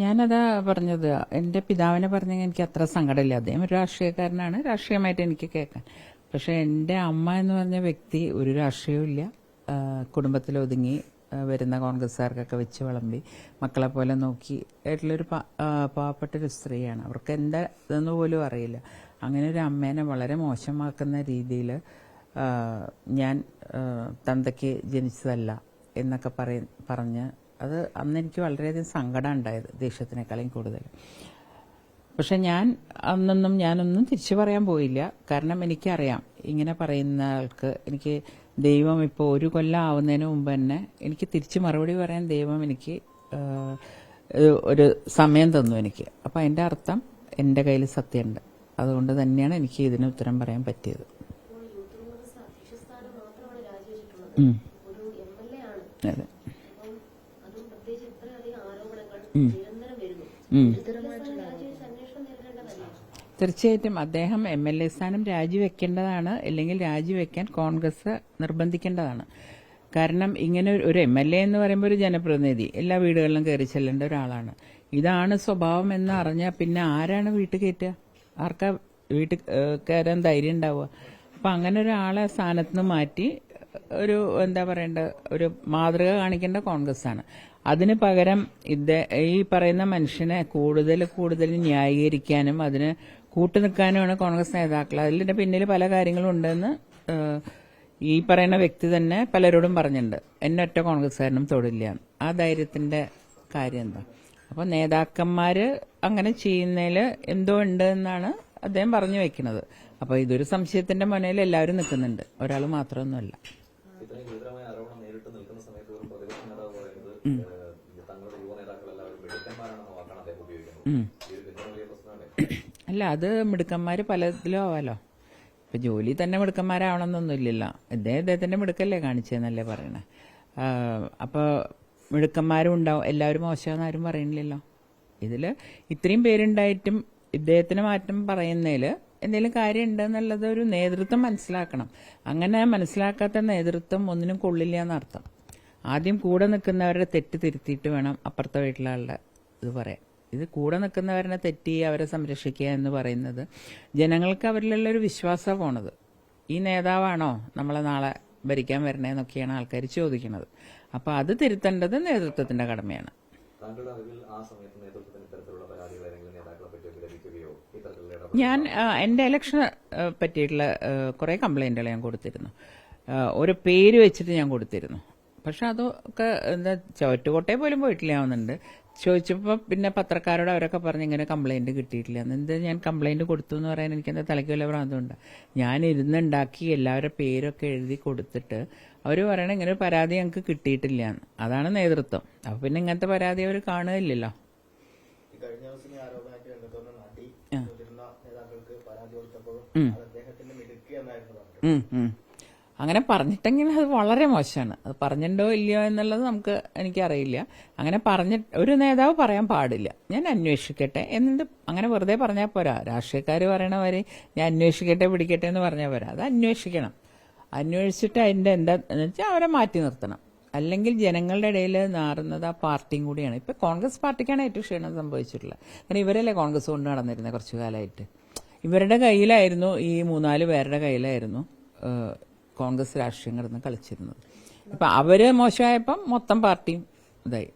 ഞാനതാ പറഞ്ഞത്. എന്റെ പിതാവിനെ പറഞ്ഞെങ്കിൽ എനിക്ക് അത്ര സങ്കടമില്ല. അദ്ദേഹം ഒരു രാഷ്ട്രീയക്കാരനാണ്. രാഷ്ട്രീയമായിട്ട് എനിക്ക് കേൾക്കാൻ. പക്ഷെ എന്റെ അമ്മ എന്ന് പറഞ്ഞ വ്യക്തി ഒരു രാഷ്ട്രീയവും ഇല്ല. ഒതുങ്ങി വരുന്ന കോൺഗ്രസ്സുകാർക്കൊക്കെ വെച്ച് വിളമ്പി മക്കളെ പോലെ നോക്കി ആയിട്ടുള്ളൊരു പാവപ്പെട്ടൊരു സ്ത്രീയാണ്. അവർക്ക് എന്താ ഇതെന്ന് പോലും അറിയില്ല. അങ്ങനെ ഒരു അമ്മേനെ വളരെ മോശമാക്കുന്ന രീതിയിൽ ഞാൻ തന്തയ്ക്ക് ജനിച്ചതല്ല എന്നൊക്കെ പറയ പറഞ്ഞ് അത് അന്ന് എനിക്ക് വളരെയധികം സങ്കടം ഉണ്ടായത് ദേഷ്യത്തിനേക്കാളും കൂടുതൽ. പക്ഷെ ഞാൻ അന്നൊന്നും ഞാനൊന്നും തിരിച്ചു പറയാൻ പോയില്ല. കാരണം എനിക്കറിയാം ഇങ്ങനെ പറയുന്ന ആൾക്ക് എനിക്ക് ദൈവം ഇപ്പോൾ ഒരു കൊല്ലം ആവുന്നതിന് മുമ്പ് തന്നെ എനിക്ക് തിരിച്ചു മറുപടി പറയാൻ ദൈവം എനിക്ക് ഒരു സമയം തന്നു എനിക്ക്. അപ്പം അതിന്റെ അർത്ഥം എന്റെ കയ്യിൽ സത്യമുണ്ട്. അതുകൊണ്ട് തന്നെയാണ് എനിക്ക് ഇതിന് ഉത്തരം പറയാൻ പറ്റിയത്. ഉം. ഒരു എം എൽ എ ആണ് അതെ അപ്പം അതും പ്രത്യേകിച്ച് ഇത്രയധികം ആരോപണങ്ങൾ നിരന്തരം വരുന്നു ഉം. ഗുരുതരമായിട്ടുള്ള രാജിവെച്ച് അന്വേഷണം നേരിടേണ്ടതല്ലേ തീർച്ചയായിട്ടും അദ്ദേഹം എം എൽ എ സ്ഥാനം രാജിവെക്കേണ്ടതാണ് അല്ലെങ്കിൽ രാജിവെക്കാൻ കോൺഗ്രസ് നിർബന്ധിക്കേണ്ടതാണ്. കാരണം ഇങ്ങനെ ഒരു- എം എൽ എ എന്ന് പറയുമ്പോൾ ഒരു ജനപ്രതിനിധി എല്ലാ വീടുകളിലും കയറി ചെല്ലേണ്ട ഒരാളാണ്. ഇതാണ് സ്വഭാവം എന്ന് അറിഞ്ഞാൽ പിന്നെ ആരാണ് വീട്ടിൽ കയറ്റുക? ആർക്കാ വീട്ടിൽ കയറാൻ ധൈര്യം ഉണ്ടാവുക? അപ്പം അങ്ങനെ ഒരാളെ സ്ഥാനത്ത് നിന്ന് മാറ്റി ഒരു എന്താ പറയണ്ട ഒരു മാതൃക കാണിക്കേണ്ട കോൺഗ്രസ് ആണ് അതിന് പകരം ഇത് ഈ പറയുന്ന മനുഷ്യനെ കൂടുതൽ കൂടുതൽ ന്യായീകരിക്കാനും അതിന് കൂട്ടുനിൽക്കാനുമാണ് കോൺഗ്രസ് നേതാക്കൾ. അതിന്റെ പിന്നിൽ പല കാര്യങ്ങളും ഉണ്ടെന്ന് ഈ പറയുന്ന വ്യക്തി തന്നെ പലരോടും പറഞ്ഞിട്ടുണ്ട്. എന്നെ ഒറ്റ കോൺഗ്രസ്സുകാരനും തൊടില്ല. ആ ധൈര്യത്തിന്റെ കാര്യം എന്താ? അപ്പോൾ നേതാക്കന്മാര് അങ്ങനെ ചെയ്യുന്നതിൽ എന്തോ ഉണ്ട് എന്നാണ് അദ്ദേഹം പറഞ്ഞു വെക്കുന്നത്. അപ്പോൾ ഇതൊരു സംശയത്തിന്റെ മുനയിൽ എല്ലാവരും നിൽക്കുന്നുണ്ട്. ഒരാൾ മാത്രമൊന്നുമല്ല. അല്ല അത് മിടുക്കന്മാര് പലതിലും ആവാലോ. ഇപ്പൊ ജോലി തന്നെ മിടുക്കന്മാരാവണമെന്നൊന്നുമില്ലല്ലോ. ഇദ്ദേഹം ഇദ്ദേഹത്തിന്റെ മിടുക്കല്ലേ കാണിച്ചതെന്നല്ലേ പറയണേ. ആ, അപ്പൊ മിടുക്കന്മാരും ഉണ്ടാവും എല്ലാവരും മോശമെന്ന് ആരും പറയണില്ലല്ലോ. ഇതിൽ ഇത്രയും പേരുണ്ടായിട്ടും ഇദ്ദേഹത്തിന് മാറ്റം പറയുന്നതിൽ എന്തെങ്കിലും കാര്യം ഉണ്ടെന്നുള്ളത് ഒരു നേതൃത്വം മനസ്സിലാക്കണം. അങ്ങനെ മനസ്സിലാക്കാത്ത നേതൃത്വം ഒന്നിനും കൊള്ളില്ല എന്നർത്ഥം. ആദ്യം കൂടെ നിൽക്കുന്നവരുടെ തെറ്റ് തിരുത്തിയിട്ട് വേണം അപ്പുറത്തെ വീട്ടിലുള്ള ഇത് പറയാൻ. ഇത് കൂടെ നിൽക്കുന്നവരെ തെറ്റി അവരെ സംരക്ഷിക്കുക എന്ന് പറയുന്നത് ജനങ്ങൾക്ക് അവരിലുള്ള ഒരു വിശ്വാസം പോണത്. ഈ നേതാവാണോ നമ്മളെ നാളെ ഭരിക്കാൻ വരണേന്നൊക്കെയാണ് ആൾക്കാർ ചോദിക്കുന്നത്. അപ്പൊ അത് തിരുത്തേണ്ടത് നേതൃത്വത്തിന്റെ കടമയാണ്. ഞാൻ എന്റെ എന്റെ ഇലക്ഷന് പറ്റിയിട്ടുള്ള കുറേ കംപ്ലൈന്റുകൾ ഞാൻ കൊടുത്തിരുന്നു. ഒരു പേര് വെച്ചിട്ട് ഞാൻ കൊടുത്തിരുന്നു. പക്ഷെ അതൊക്കെ എന്താ ചോറ്റുകോട്ടയെ പോലും പോയിട്ടില്ല പോയിട്ടില്ലാവുന്നുണ്ട് ചോദിച്ചപ്പോൾ പിന്നെ പത്രക്കാരോട് അവരൊക്കെ പറഞ്ഞ് ഇങ്ങനെ കംപ്ലൈന്റ് കിട്ടിയിട്ടില്ല. എന്താ ഞാൻ കംപ്ലൈന്റ് കൊടുത്തു എന്ന് പറയാൻ എനിക്ക് എന്താ തലയ്ക്ക് വല്ല ഭ്രാന്തമുണ്ട് ഞാൻ ഇരുന്നുണ്ടാക്കി എല്ലാവരുടെ പേരൊക്കെ എഴുതി കൊടുത്തിട്ട് അവർ പറയണ ഇങ്ങനെ പരാതി ഞങ്ങൾക്ക് കിട്ടിയിട്ടില്ല. എന്ന് അതാണ് നേതൃത്വം. അപ്പോൾ പിന്നെ ഇങ്ങനത്തെ പരാതി അവർ കാണുകയില്ലല്ലോ. ഉം, ഉം. അങ്ങനെ പറഞ്ഞിട്ടെങ്കിൽ അത് വളരെ മോശമാണ്. അത് പറഞ്ഞിട്ടുണ്ടോ ഇല്ലയോ എന്നുള്ളത് നമുക്ക് എനിക്കറിയില്ല. അങ്ങനെ പറഞ്ഞ ഒരു നേതാവ് പറയാൻ പാടില്ല. ഞാൻ അന്വേഷിക്കട്ടെ എന്നിട്ട് അങ്ങനെ വെറുതെ പറഞ്ഞാൽ പോരാ. രാഷ്ട്രീയക്കാർ പറയണവരെ ഞാൻ അന്വേഷിക്കട്ടെ പിടിക്കട്ടെ എന്ന് പറഞ്ഞാൽ പോരാ. അത് അന്വേഷിക്കണം. അന്വേഷിച്ചിട്ട് അതിന്റെ എന്താ എന്ന് വെച്ചാൽ അവരെ മാറ്റി നിർത്തണം. അല്ലെങ്കിൽ ജനങ്ങളുടെ ഇടയിൽ നാറുന്നത് ആ പാർട്ടിയും കൂടിയാണ്. ഇപ്പം കോൺഗ്രസ് പാർട്ടിക്കാണ് ഏറ്റവും ക്ഷീണം സംഭവിച്ചിട്ടുള്ളത്. കാരണം ഇവരല്ലേ കോൺഗ്രസ് കൊണ്ട് നടന്നിരുന്നത് കുറച്ചു കാലമായിട്ട് ഇവരുടെ കയ്യിലായിരുന്നു ഈ മൂന്നാൽ പേരുടെ കയ്യിലായിരുന്നു കോൺഗ്രസ് രാഷ്ട്രീയം കിടന്ന് കളിച്ചിരുന്നത്. അപ്പം അവർ മോശമായപ്പം മൊത്തം പാർട്ടിയും ഇതായി.